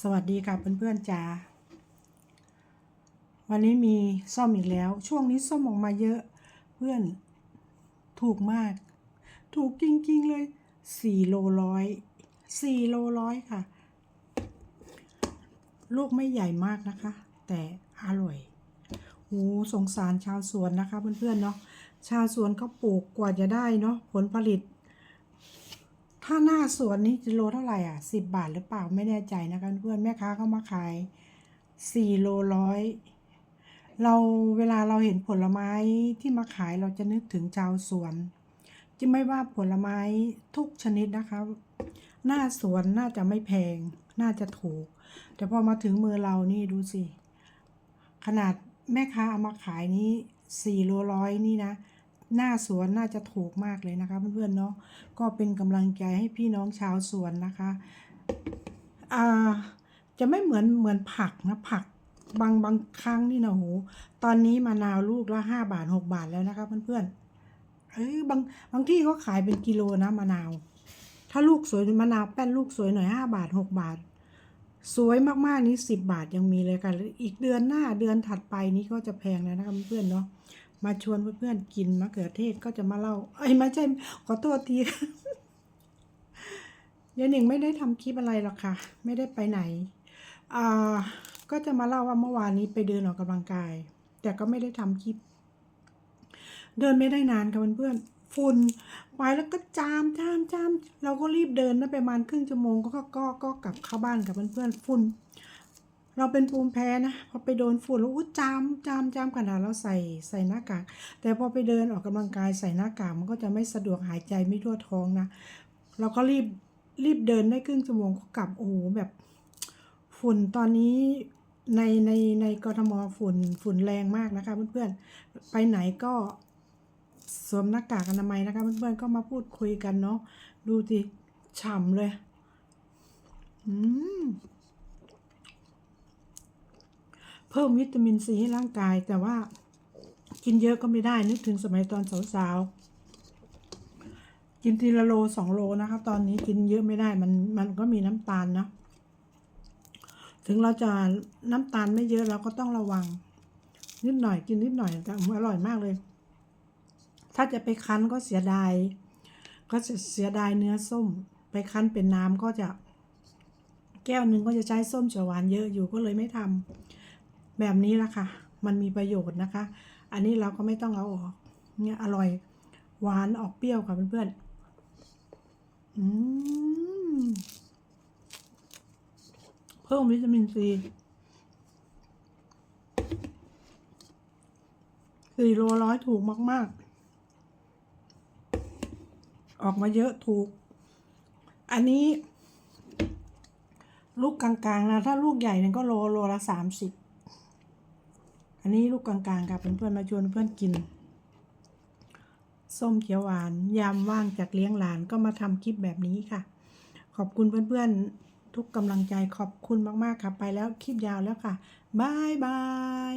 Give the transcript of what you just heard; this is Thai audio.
สวัสดีค่ะเพื่อนๆจ้าวันนี้มีส้มอีกแล้ว ช่วงนี้ส้มออกมาเยอะ เพื่อนถูกมาก ถูกจริงๆเลยสี่โลร้อยสี่โลร้อยค่ะ ลูกไม่ใหญ่มากนะคะ แต่อร่อยโอ้สงสารชาวสวนนะคะเพื่อนๆเนาะชาวสวนเขาปลูกกว่าจะได้เนาะผลผลิต ถ้าหน้าสวนนี้จะโลเท่าไหร่อะสิบบาทหรือเปล่าไม่แน่ใจนะคะเพื่อนแม่ค้าเขามาขายสี่โลร้อยเราเวลาเราเห็นผลไม้ที่มาขายเราจะนึกถึงชาวสวน จะไม่ว่าผลไม้ทุกชนิดนะคะ หน้าสวนน่าจะไม่แพง น่าจะถูก แต่พอมาถึงมือเรานี่ดูสิ ขนาดแม่ค้าเอามาขายนี้สี่โลร้อยนี่นะ หน้าสวนน่าจะถูกมากเลยนะคะ เพื่อนๆเนาะก็เป็นกำลังใจให้พี่น้องชาวสวนนะคะอ่าจะไม่เหมือนเหมือนผักนะผักบางบางครั้งนี่นะโหตอนนี้มะนาวลูกละห้าบาทหกบาทแล้วนะคะ เพื่อนๆเอ้ยบางบางที่เขาขายเป็นกิโลนะมะนาว ถ้าลูกสวยมะนาวแป้นลูกสวยหน่อยห้าบาทหกบาท สวยมากๆนี้สิบบาทยังมีเลยค่ะอีกเดือนหน้าเดือนถัดไปนี้ก็จะแพงแล้วนะคะเพื่อนๆเนาะ มาชวนเพื่อนๆกินมะเขือเทศก็จะมาเล่าเอ้ไม่ใช่ขอโทษทียายหนิงไม่ได้ทำคลิปอะไรหรอกค่ะ ไม่ได้ไปไหนอ่าก็จะมาเล่าว่าเมื่อวานนี้ไปเดินออกกำลังกาย แต่ก็ไม่ได้ทำคลิป เดินไม่ได้นานค่ะเพื่อนๆฝุ่นไปแล้วก็จามจามจามเราก็รีบเดินนะประมาณครึ่งชั่วโมงก็ก็ก็ก็กลับเข้าบ้านกับเพื่อนๆฝุ่น เราเป็นภูมิแพ้นะพอไปโดนฝุ่นแล้วอู้จามจามจามขนาดเราใส่ใส่หน้ากาก แต่พอไปเดินออกกำลังกายใส่หน้ากากมันก็จะไม่สะดวกหายใจไม่ทั่วท้องนะ เราก็รีบรีบเดินได้ครึ่งชั่วโมงก็กลับโอ้โหแบบฝุ่นตอนนี้ในในในกรทมฝุ่นฝุ่นแรงมากนะคะเพื่อนๆไปไหนก็สวมหน้ากากอนามัยนะคะเพื่อนๆก็มาพูดคุยกันเนาะดูสิฉ่ำเลย อืม เพิ่มวิตามินซีให้ร่างกาย แต่ว่ากินเยอะก็ไม่ได้นึกถึงสมัยตอนสาวๆ กินทีละโลสองโลนะคะตอนนี้กินเยอะไม่ได้มันมันก็มีน้ำตาลนะถึงเราจะน้ำตาลไม่เยอะเราก็ต้องระวัง นิดหน่อยกินนิดหน่อยแต่อร่อยมากเลย ถ้าจะไปคั้นก็เสียดายก็จะเสียดายเนื้อส้ม ไปคั้นเป็นน้ำก็จะ แก้วหนึ่งก็จะใช้ส้มเขียวหวานเยอะอยู่ก็เลยไม่ทำ แบบนี้ละค่ะ มันมีประโยชน์นะคะ อันนี้เราก็ไม่ต้องเอาออก เนี่ยอร่อย หวานออกเปรี้ยวค่ะเพื่อนๆ อืม เพิ่มวิตามินซีสี่โลร้อยถูกมาก ๆ ออกมาเยอะถูก อันนี้ ลูกกลาง ๆ นะ ถ้าลูกใหญ่เนี่ยก็โลโลละสามสิบ อันนี้ลูกกลางๆค่ะเพื่อนๆมาชวนเพื่อนกิน ส้มเขียวหวาน ยามว่างจากเลี้ยงหลานก็มาทำคลิปแบบนี้ค่ะ ขอบคุณเพื่อนๆ ทุกกำลังใจขอบคุณมากๆค่ะ ไปแล้วคลิปยาวแล้วค่ะบายบาย